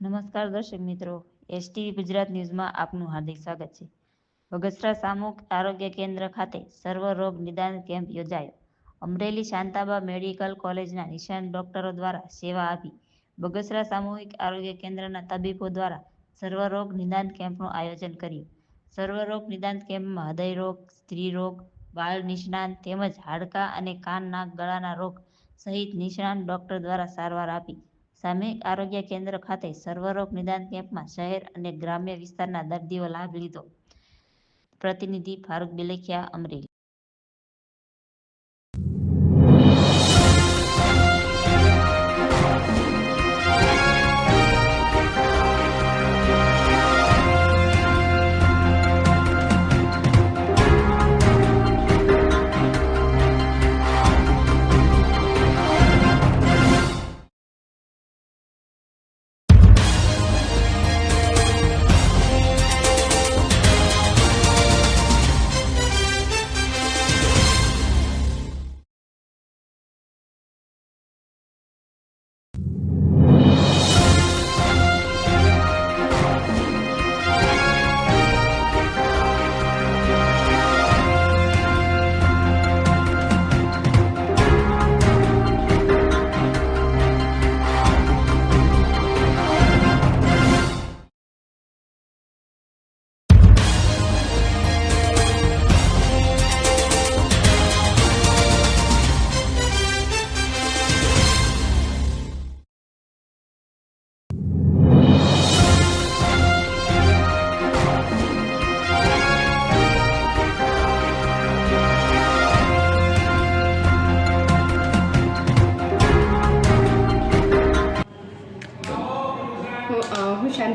નમસ્કાર દર્શક મિત્રો, એસટીવી ગુજરાત ન્યૂઝમાં આપનું હાર્દિક સ્વાગત છે. બગસરા સામૂહિક આરોગ્ય કેન્દ્ર ખાતે સર્વ રોગ નિદાન કેમ્પ યોજાયો. અમરેલી શાંતાબા મેડિકલ કોલેજના નિષ્ણાત ડોક્ટરો દ્વારા સેવા આપી બગસરા સામૂહિક આરોગ્ય કેન્દ્રના તબીબો દ્વારા સર્વ રોગ નિદાન કેમ્પનું આયોજન કર્યું. સર્વ રોગ નિદાન કેમ્પમાં હૃદય રોગ, સ્ત્રી રોગ બાળ નિષ્ણાંત તેમજ હાડકાં અને કાન, નાક, ગળાના રોગ સહિત નિષ્ણાત ડોક્ટર દ્વારા સારવાર આપી સામૂહિક આરોગ્ય કેન્દ્ર ખાતે સર્વરોગ નિદાન કેમ્પમાં શહેર અને ગ્રામ્ય વિસ્તારના દર્દીઓ લાભ લીધો. પ્રતિનિધિ ફારૂક બિલખિયા અમરેલી.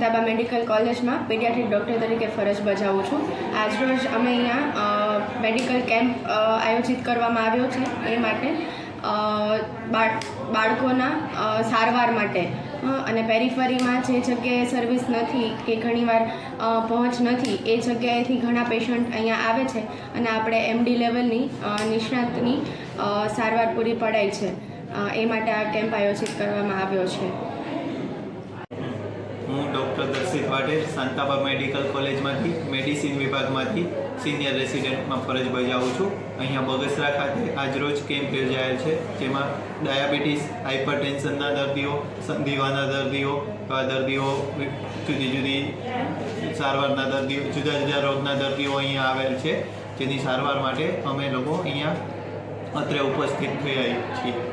હું મેડિકલ કોલેજમાં પીડિયાટ્રિક ડૉક્ટર તરીકે ફરજ બજાવું છું. આજરોજ અમે અહીંયા મેડિકલ કેમ્પ આયોજિત કરવામાં આવ્યો છે એ માટે. બાળકોના સારવાર માટે. અને પેરીફરીમાં જે જગ્યાએ સર્વિસ નથી કે ઘણીવાર પહોંચ નથી એ જગ્યાએથી ઘણા પેશન્ટ અહીંયા આવે છે અને આપણે એમડી લેવલની નિષ્ણાતની સારવાર પૂરી પડાય છે. એ માટે આ કેમ્પ આયોજિત કરવામાં આવ્યો છે. ડૉક્ટર દર્શિત વાઢેર શાંતાબા મેડિકલ કોલેજમાંથી, મેડિસિન વિભાગમાંથી સિનિયર રેસિડેન્ટમાં ફરજ બજાવું છું. અહીંયા બગસરા ખાતે આજરોજ કેમ્પ યોજાયેલ છે, જેમાં ડાયાબિટીસ હાઇપરટેન્શનના દર્દીઓ સંધિવાના દર્દીઓ, આ દર્દીઓ જુદી જુદી સારવારના દર્દીઓ, જુદા જુદા રોગના દર્દીઓ અહીંયા આવેલ છે. જેની સારવાર માટે અમે લોકો અહીંયા અત્રે ઉપસ્થિત થયા છીએ.